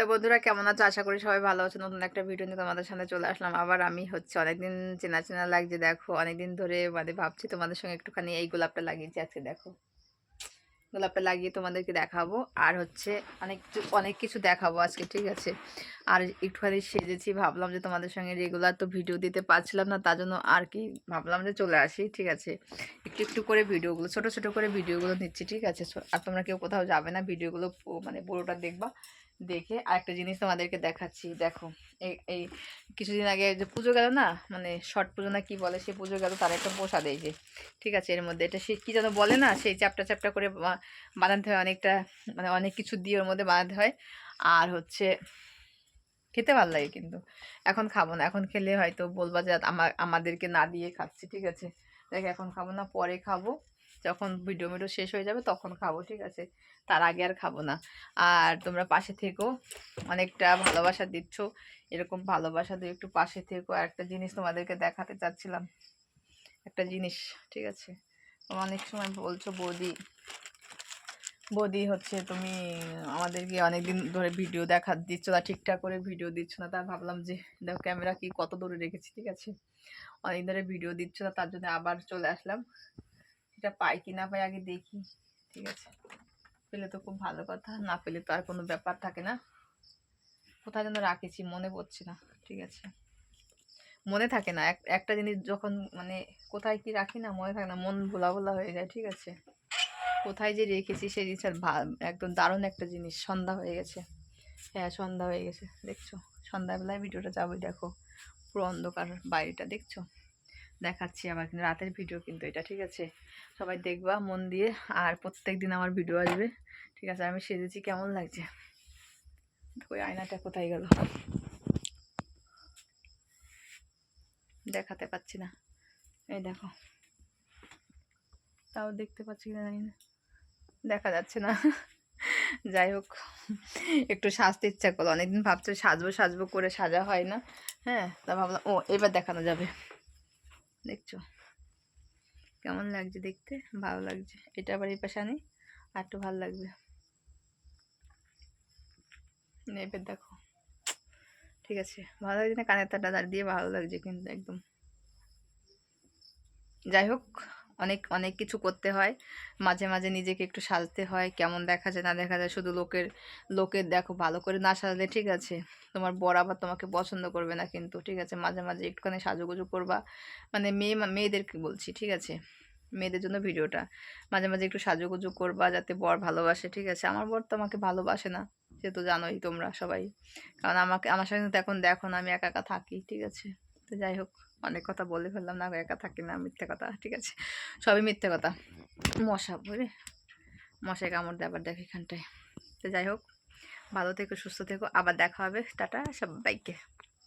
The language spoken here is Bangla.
তো বন্ধুরা কেমন আছো? আশা করি সবাই ভালো আছে। নতুন একটা ভিডিও নিয়ে তোমাদের সামনে চলে আসলাম। আবার আমি হচ্ছে অনেকদিন চেনা চেনা লাগছে, দেখো, অনেকদিন ধরে মানে ভাবছি তোমাদের সঙ্গে একটুখানি এই গোলাপটা লাগিয়েছি আজকে, দেখো। গোলাপটা লাগিয়ে তোমাদেরকে দেখাবো। আর হচ্ছে অনেক অনেক কিছু দেখাবো আজকে, ঠিক আছে? আর একটুখানি সেজেছি, ভাবলাম যে তোমাদের সঙ্গে রেগুলার তো ভিডিও দিতে পারছিলাম না, তার জন্য আর কি ভাবলাম যে চলে আসি, ঠিক আছে? একটু একটু করে ভিডিওগুলো ছোট ছোট করে ভিডিওগুলো নিচ্ছি, ঠিক আছে? আর তোমরা কেউ কোথাও যাবে না ভিডিওগুলো মানে পুরোটা দেখবা। দেখে আরেকটা জিনিস তোমাদেরকে দেখাচ্ছি। দেখো, এই এই কিছুদিন আগে যে পুজো গেল না মানে ছট পুজো না কি বলে, সে পুজো গেল, তার একটা প্রসাদ এই যে, ঠিক আছে, এর মধ্যে। এটা সে কী যেন বলে না, সেই চ্যাপটা চ্যাপটা করে বানাতে হয় অনেকটা মানে অনেক কিছু দিয়ে ওর মধ্যে বানাতে হয়। আর হচ্ছে, খেতে ভালো লাগে কিন্তু। এখন খাব না, এখন খেলে হয়তো বলবা যে আমাদেরকে না দিয়ে খাচ্ছি ঠিক আছে। দেখ, এখন খাব না, পরে খাব। যখন ভিডিও মিডিও শেষ হয়ে যাবে তখন খাব, ঠিক আছে? তার আগে আর খাব না। আর তোমরা পাশে থেকো, অনেকটা ভালোবাসা দিচ্ছ। এরকম ভালোবাসা দিয়ে একটু পাশে থেকো। আর একটা জিনিস তোমাদেরকে দেখাতে চাচ্ছিলাম। একটা জিনিস, ঠিক আছে? অনেক সময় বলছো, বৌদি বৌদি হচ্ছে তুমি আমাদেরকে অনেকদিন ধরে ভিডিও দেখা দিচ্ছ না, ঠিকঠাক করে ভিডিও দিচ্ছ না। তা ভাবলাম যে, দেখো, ক্যামেরা কি কত দূরে রেখেছি, ঠিক আছে? অনেক ধরে ভিডিও দিচ্ছ না, তার জন্য আবার চলে আসলাম। এটা পাই কি না পাই আগে দেখি, ঠিক আছে? পেলে তো খুব ভালো কথা, না পেলে তো আর কোনো ব্যাপার থাকে না। কোথায় যেন রাখেছি, মনে পড়ছে না, ঠিক আছে? মনে থাকে না, এক- একটা জিনিস যখন মানে কোথায় কি রাখি না, মনে থাকে না, মন ভোলা ভোলা হয়ে যায়, ঠিক আছে? কোথায় যে রেখেছি সেই জিনিসটা ভা- একদম দারুণ একটা জিনিস, সন্ধ্যা হয়ে গেছে। হ্যাঁ সন্ধ্যা হয়ে গেছে, দেখছ? সন্ধ্যাবেলায় ভিডিওটা যাবোই, দেখো, পুরো অন্ধকার বাইরেটা, দেখছ? দেখাচ্ছি আবার কিন্তু রাতের ভিডিও কিন্তু এটা, ঠিক আছে? সবাই দেখবা, মন দিয়ে, আর প্রত্যেক দিন আমার ভিডিও আসবে, ঠিক আছে? আমি সেজেছি, কেমন লাগছে? ওই আয়নাটা কোথায় গেল? দেখাতে পাচ্ছি না। এই দেখো। তাও দেখতে পাচ্ছি কিনা জানি না। দেখা যাচ্ছে না। যাই হোক, একটু সাজতে ইচ্ছা করল। অনেকদিন ভাবছে সাজবো সাজবো করে সাজা হয় না। হ্যাঁ তা ভাবলাম, ও, এবার দেখানো যাবে। দেখছ? কেমন লাগছে দেখতে? ভালো লাগছে। এটা আবার এই পাশে আনি, আর একটু ভালো লাগবে। নেপের দেখো। ঠিক আছে, ভালো লাগছে না? কানের তাটা দাঁড় দিয়ে ভালো লাগছে কিন্তু একদম। যাই হোক অনেক অনেক কিছু করতে হয়। মাঝে মাঝে নিজেকে একটু সাজতে হয়, কেমন দেখা যায়, না দেখা যায়, শুধু লোকের লোকের দেখো, ভালো করে না সাজলে ঠিক আছে, তোমার বর আবার তোমাকে পছন্দ করবে না কিন্তু, ঠিক আছে, মাঝে মাঝে একটুখানি সাজুগুজু করবা মানে মেয়ে মেয়েদেরকে বলছি, ঠিক আছে, মেয়েদের জন্য ভিডিওটা, মাঝে মাঝে একটু সাজুগুজু করবা যাতে বর ভালোবাসে, ঠিক আছে, আমার বর তো আমাকে ভালোবাসে না, সে তো জানোই তোমরা সবাই, কারণ আমাকে, আমার সঙ্গে এখন দেখো না, আমি একা একা থাকি, ঠিক আছে। তো যাই হোক, অনেক কথা বলে ফেললাম, না একা থাকি না, মিথ্যে কথা, ঠিক আছে। সবই মিথ্যে কথা। মশা, বুঝলি? মশায় কামড় দেয়, আবার দেখো এখানটায়। তো যাই হোক, ভালো থেকো, সুস্থ থেকো, আবার দেখা হবে। টাটা, সবাইকে।